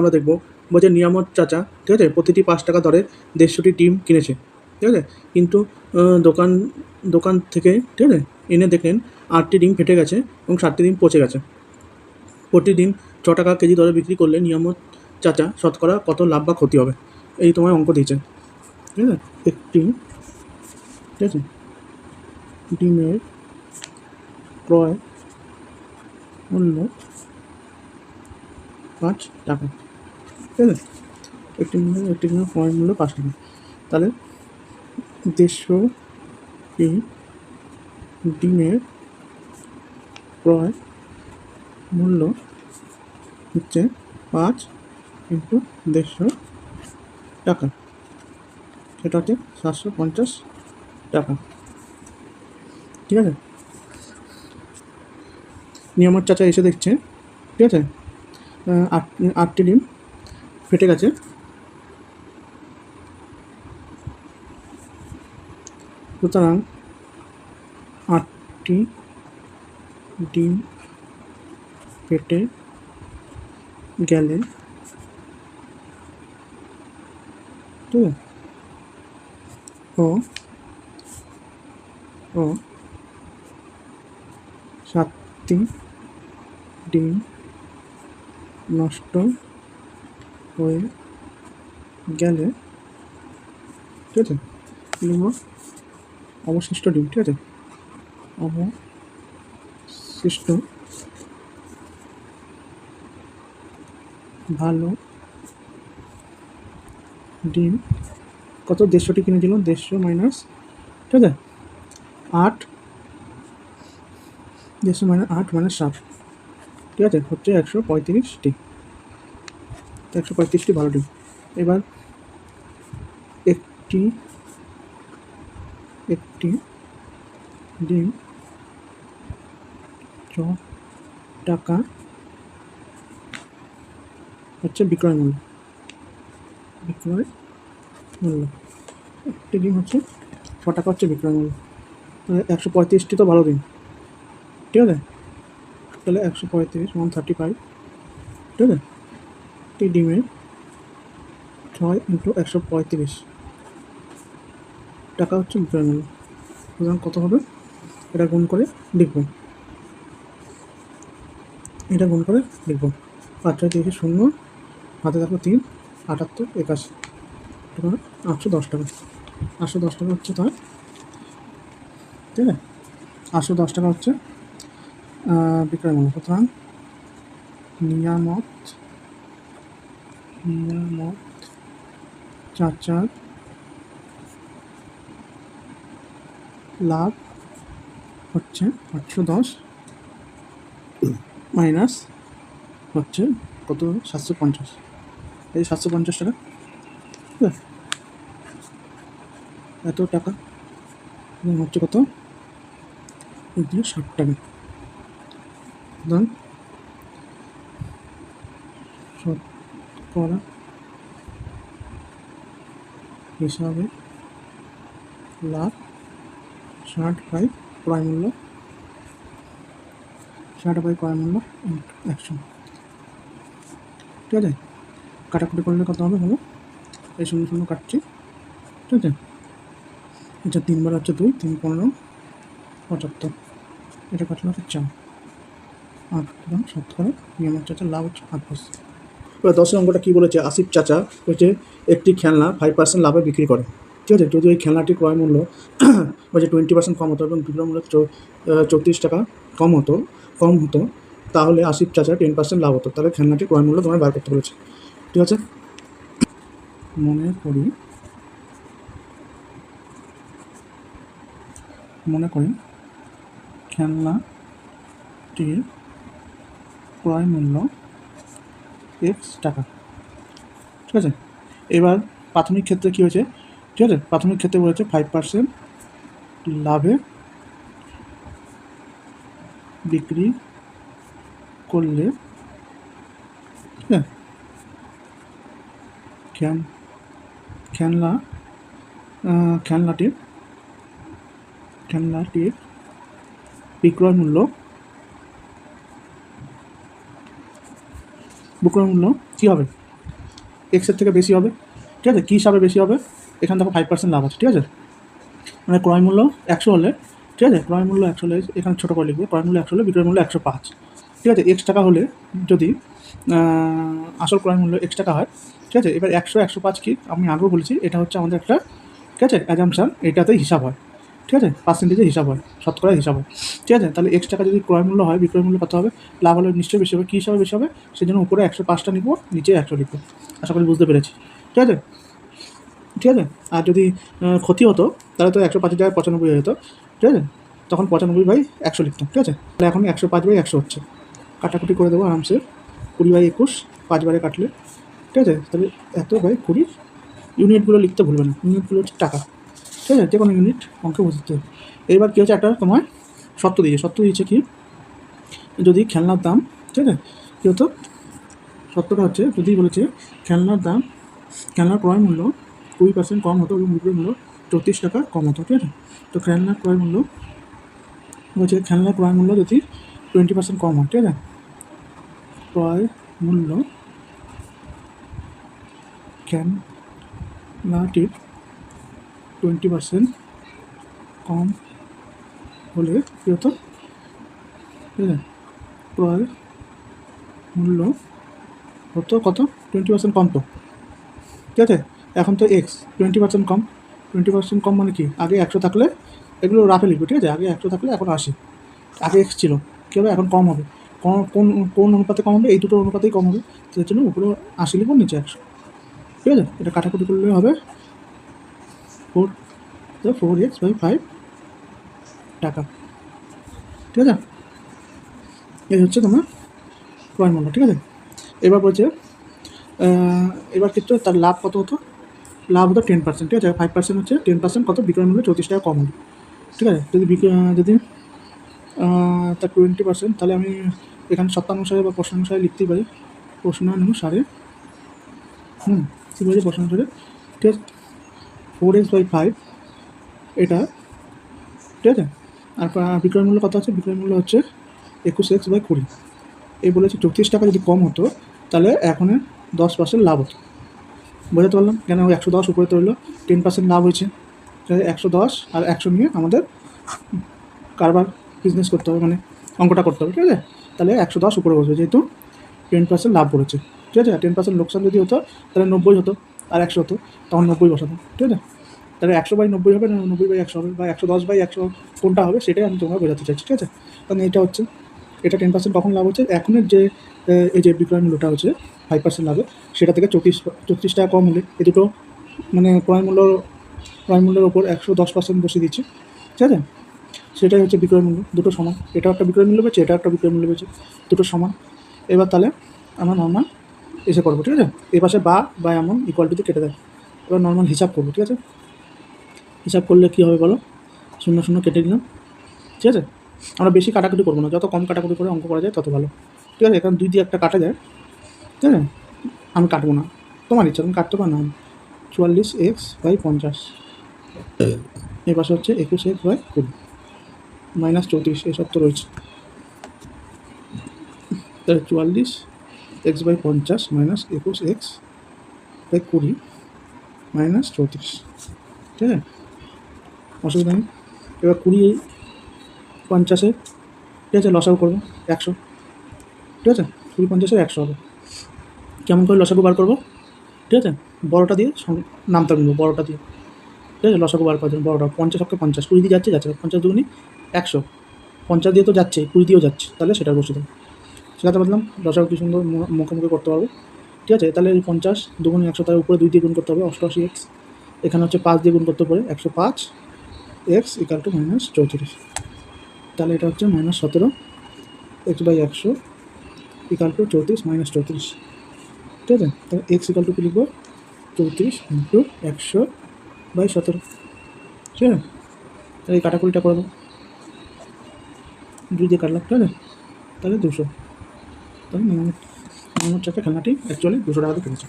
আমরা দেখব। বলছে, নিয়ামত চাচা, ঠিক আছে? প্রতিটি পাঁচ টাকা দরে দেড়শোটি ডিম কিনেছে। ঠিক আছে? কিন্তু দোকান দোকান থেকে, ঠিক আছে? এনে দেখলেন, আটটি ডিম ফেটে গেছে এবং সাতটি ডিম পচে গেছে। প্রতিদিন ছ টাকা কেজি দরে বিক্রি করলে নিয়ামত চাচা শতকরা কত লাভ বা ক্ষতি হবে? এই তোমার অঙ্ক দিয়েছে। ঠিক আছে? একটি, ঠিক আছে? ডিমের ক্রয় মূল্য পাঁচ টাকা। ঠিক আছে? একটি মূল্য, একটি ডিমের ক্রয় মূল্য পাঁচ টাকা। তাহলে দেড়শো টি ডিমের ক্রয় মূল্য হচ্ছে পাঁচ ইন্টু দেড়শো টাকা। সেটা হচ্ছে সাতশো পঞ্চাশ টাকা। ঠিক আছে? নিয়ামত চাচা এসে দেখছে। ঠিক আছে? আট, আটটি ডিম ফেটে গেছে সুতরাং আটটি ডিম ফেটে গেলে আছে? ও ও সাতটি ডিম নষ্ট হয়ে গেলে, ঠিক আছে? লিখব অবশিষ্ট ডিম, ঠিক আছে? অবশিষ্ট ভালো ডিম। কত? দেড়শোটি কিনেছিল দেড়শো মাইনাস, ঠিক আছে? আট। দেড়শো মাইনাস আট মাইনাস সাত। ঠিক আছে? হচ্ছে একশো পঁয়ত্রিশটি। একশো পঁয়ত্রিশটি ভালো ডিম। এবার একটি একটি ডিম ছ টাকা হচ্ছে বিক্রয় মূল্য। বিক্রয় মূল্য। একটি ডিম হচ্ছে ছ টাকা হচ্ছে বিক্রয় মূল্য। একশো পঁয়ত্রিশটি তো ভালো দিন ঠিক আছে? তাহলে একশো পঁয়ত্রিশ ওয়ান থার্টি ফাইভ ঠিক আছে? একটি ডিমে ছয় ইন্টু একশো পঁয়ত্রিশ। টাকা হচ্ছে বিক্রয় মূল্য সুতরাং কত হবে? এটা গুণ করে লিখব। এটা গুণ করে লিখব। পাঁচ ছয় তিরিশে শূন্য, হাতে থাকো তিন, আটাত্তর, একাশি। আটশো দশ টাকা। আটশো দশ টাকা হচ্ছে তার ঠিক আছে আটশো দশ টাকা হচ্ছে বিক্রয় মূল্য। সুতরাং নিয়ামত নিয়ামত চাচার লাভ হচ্ছে আটশো দশ, মাইনাস হচ্ছে কত? সাতশো পঞ্চাশ। এই সাতশো পঞ্চাশ টাকা? এত টাকা? হচ্ছে কত? এদিকে ষাট টাকা। সুতরাং করা। হিসাবে লাভ ষাট বাই ক্রয় মূল্য। ষাট বাই ক্রয় মূল্য একশো। ঠিক আছে? কাটাকুটি করলে কত হবে হলো এই শূন্য শূন্য কাটছি। ঠিক আছে? এটা তিনবার হচ্ছে দুই, তিন পনেরো, পঁচাত্তর। এটা কাটলে হচ্ছে চার। আট এবং শতকরা নিয়ম চাচা লাভ হচ্ছে আট পার্সেন্ট এবার দশের অঙ্কটা কী বলেছে? আসিফ চাচা হচ্ছে একটি খেলনা ফাইভ পার্সেন্ট লাভে বিক্রি করে। ঠিক আছে? যদি ওই খেলনাটির ক্রয় মূল্য বলছে টোয়েন্টি পার্সেন্ট কম হতো এবং বিক্রয় মূল্য চৌত্রিশ টাকা কম হতো কম হতো, তাহলে আসিফ চাচা টেন পার্সেন্ট লাভ হতো। তাহলে খেলনাটির ক্রয় মূল্য তোমায় বার করতে বলেছে। ঠিক আছে? মনে করি মনে করি খেলনাটির ক্রয় মূল্য এক্স টাকা। ঠিক আছে? এবার প্রাথমিক ক্ষেত্রে কী হয়েছে? ঠিক আছে? প্রাথমিক ক্ষেত্রে বলেছে ফাইভ পার্সেন্ট লাভে বিক্রি করলে খেন খেলনা খেলনাটির খেলনাটির বিক্রয় মূল্য বিক্রয় মূল্য কী হবে? এক্সের থেকে বেশি হবে। ঠিক আছে? কী হিসাবে বেশি হবে? এখান দেখো ফাইভ পার্সেন্ট লাভ আছে, ঠিক আছে? মানে ক্রয় মূল্য একশো হলে, ঠিক আছে? ক্রয় মূল্য একশো হলে, এখানে ছোটো করে লিখবে, ক্রয় মূল্য একশো হলে বিক্রয় মূল্য একশো পাঁচ। ঠিক আছে? এক্স টাকা হলে যদি আসল ক্রয় মূল্য এক্স টাকা হয়, ঠিক আছে? এবার একশো একশো পাঁচ কি? আমি আগেও বলেছি, এটা হচ্ছে আমাদের একটা, ঠিক আছে? অ্যাজামশান এটাতেই হিসাব হয়। ঠিক আছে? পার্সেন্টেজের হিসাব হয় শতকরা হিসাব হয়। ঠিক আছে? তাহলে এক্স টাকা যদি ক্রয় মূল্য হয়, বিক্রয় মূল্য কত হবে? লাভ হলে নিশ্চয়ই বেশি হবে। কী হিসাবে বেশি হবে? সেই জন্য উপরে একশো পাঁচটা নিবো নিচে একশো লিখব। আশা করি বুঝতে পেরেছি। ঠিক আছে? ঠিক আছে? আর যদি ক্ষতি হতো, তাহলে তো একশো পাঁচের জায়গায় পঁচানব্বই হয়ে যেত। ঠিক আছে? তখন পঁচানব্বই বাই একশো লিখতাম। ঠিক আছে? তাহলে এখন একশো পাঁচ বাই একশো হচ্ছে। কাটাকুটি করে দেবো আরামসে। কুড়ি বাই একুশ পাঁচবারে কাটলে। ঠিক আছে? তাহলে এত বাই কুড়ি। ইউনিটগুলো লিখতে ভুলবে না। ইউনিটগুলো হচ্ছে টাকা। ঠিক আছে যে কোনো ইউনিট অঙ্কে বুঝতে হবে এবার কী হচ্ছে একটা তোমার সত্য দিয়েছে সত্য দিয়েছে কি? যদি খেলনার দাম, ঠিক আছে? কী হতো? সত্যটা হচ্ছে, যদি বলেছে খেলনার দাম, খেলনার ক্রয় মূল্য কুড়ি পার্সেন্ট কম হতো এবং বিক্রয় মূল্য চৌত্রিশ টাকা কম হতো, ঠিক আছে? তো খেলনার ক্রয় মূল্য বলছে, খেলনার ক্রয় মূল্য যদি টোয়েন্টি পার্সেন্ট কম হয়, ঠিক আছে? ক্রয় মূল্য খেলনাটির টোয়েন্টি পার্সেন্ট কম হলে কী হতো? ক্রয় মূল্য হতো কত? টোয়েন্টি পার্সেন্ট কম তো। ঠিক আছে? এখন তো এক্স টোয়েন্টি পার্সেন্ট কম। টোয়েন্টি পার্সেন্ট কম মানে কি? আগে একশো থাকলে এগুলো রাফে লিখবে, ঠিক আছে? আগে একশো থাকলে এখন আশি। আগে এক্স ছিল। কী হবে? এখন কম হবে। কোন কোন কোন অনুপাতে কম হবে? এই দুটো অনুপাতেই কম হবে। এর জন্য উপরে আশি লিখব, নিচে একশো। ঠিক আছে? এটা কাটাকুটি করলে হবে। Four four X by five টাকা। ঠিক আছে? এই হচ্ছে তোমার ক্রয় মূল্য, ঠিক আছে? এবার বলছে এবার ক্ষেত্রে তার লাভ কত হতো? লাভ হতো টেন পার্সেন্ট ঠিক আছে? ফাইভ পার্সেন্ট হচ্ছে টেন পার্সেন্ট কত? বিক্রয় মূল্য চৌত্রিশ টাকা কম ঠিক আছে? যদি যদি তার টোয়েন্টি পার্সেন্ট তাহলে আমি এখানে সপ্তাহানুসারে বা প্রশ্নানুসারে লিখতেই পারি। প্রশ্নানুসারে হুম, কী বলছি প্রশ্নানুসারে ঠিক আছে? ফোর এক্স বাই ফাইভ এটা, ঠিক আছে? আর বিক্রয় মূল্য কত আছে? বিক্রয় মূল্য হচ্ছে একুশ এক্স বাই কুড়ি। এই বলেছে চৌত্রিশ টাকা যদি কম হতো, তাহলে এখন দশ পার্সেন্ট লাভ হতো। বোঝাতে পারলাম? কেন একশো দশ উপরে তো টেন পার্সেন্ট লাভ হয়েছে। একশো দশ আর একশো নিয়ে আমাদের কারবার বিজনেস করতে হবে মানে অঙ্কটা করতে হবে, ঠিক আছে? তাহলে একশো দশ উপরে বসবে, যেহেতু টেন পার্সেন্ট লাভ করেছে। ঠিক আছে? টেন পার্সেন্ট লোকসান যদি হতো, তাহলে নব্বই হতো আর একশো হতো, তখন নব্বই বসাতো ঠিক আছে? তাহলে একশো বাই নব্বই হবে না নব্বই বাই একশো হবে বা একশো দশ বাই একশো কোনটা হবে সেটাই আমি তোমরা বোঝাতে চাইছি ঠিক আছে? কারণ এটা হচ্ছে, এটা টেন পার্সেন্ট কখন লাভ হচ্ছে? এখনের যে এই যে বিক্রয় মূল্যটা হচ্ছে ফাইভ পার্সেন্ট লাভে সেটা থেকে চৌত্রিশ চৌত্রিশ টাকা কম হলে এই দুটো মানে ক্রয় মূল্য, ক্রয় মূল্যের ওপর একশো দশ পার্সেন্ট বসিয়ে দিচ্ছে, ঠিক আছে? সেটাই হচ্ছে বিক্রয় মূল্য, দুটো সমান। এটা একটা বিক্রয় মূল্য পেয়েছে এটা একটা বিক্রয় মূল্য পেয়েছে, দুটো সমান। এবার তাহলে আমরা নর্মাল এসে করব, ঠিক আছে? এই পাশে বা বা এমন ইকুয়ালিটিতে কেটে দেয়। এবার নর্মাল হিসাব করব, ঠিক আছে? হিসাব করলে কী হবে বলো? শূন্য শূন্য কেটে দিলাম ঠিক আছে? আমরা বেশি কাটাকুটি করব না। যত কম কাটাকুটি করে অঙ্ক করা যায়, তত ভালো। ঠিক আছে? এখানে দুই দিয়ে একটা কাটা যায়। ঠিক আছে? আমি কাটবো না। তোমার ইচ্ছা, তুমি কাটতে পারো না। চুয়াল্লিশ এক্স বাই পঞ্চাশ। এ পাশে হচ্ছে একুশ এক্স বাই কুড়ি। মাইনাস চৌত্রিশ এসব তো রয়েছে। তাহলে চুয়াল্লিশ এক্স বাই পঞ্চাশ মাইনাস একুশ এক্স বাই কুড়ি মাইনাস চৌত্রিশ। ঠিক আছে? অসুবিধা নেই এবার কুড়ি পঞ্চাশে, ঠিক আছে লসাগু করব, একশো। ঠিক আছে, কুড়ি পঞ্চাশের একশো হবে। কেমন করে লসাগু বার করব? ঠিক আছে, বড়োটা দিয়ে নামটা নিবো বড়োটা দিয়ে। ঠিক আছে লসাগু বার করার জন্য বড়োটা, পঞ্চাশ অক্ষে পঞ্চাশ, কুড়ি দিয়ে যাচ্ছে যাচ্ছে, পঞ্চাশ দুগুনি একশো। পঞ্চাশ দিয়ে তো যাচ্ছে, কুড়ি দিয়েও যাচ্ছে, তাহলে সেটা বসে দেবো। শেখাতে পারলাম লসাগু কি সুন্দর মু- মুখে মুখে করতে পারব। ঠিক আছে, তাহলে পঞ্চাশ দুগুনি একশো, তার উপরে দুই দিয়ে গুণ করতে হবে, অষ্টআশি এক্স। এখানে হচ্ছে পাঁচ দিয়ে গুণ করতে পারে একশো পাঁচ। এক্স ইকাল টু মাইনাস চৌত্রিশ। তাহলে এটা হচ্ছে মাইনাস সতেরো, এক্স বাই একশো ইকাল টু চৌত্রিশ মাইনাস চৌত্রিশ। ঠিক আছে? তাহলে এক্স ইকাল টু কি লিখব? চৌত্রিশ ইন্টু একশো বাই সতেরো। ঠিক আছে? তাহলে এই কাটাকুলিটা করে দেবো দুই দিয়ে কাটলাম, ঠিক আছে? তাহলে দুশো। তাহলে মোহাম্মদ মোহাম্মদ চাচা খেলনাটি অ্যাকচুয়ালি দুশো টাকাতে কিনেছে।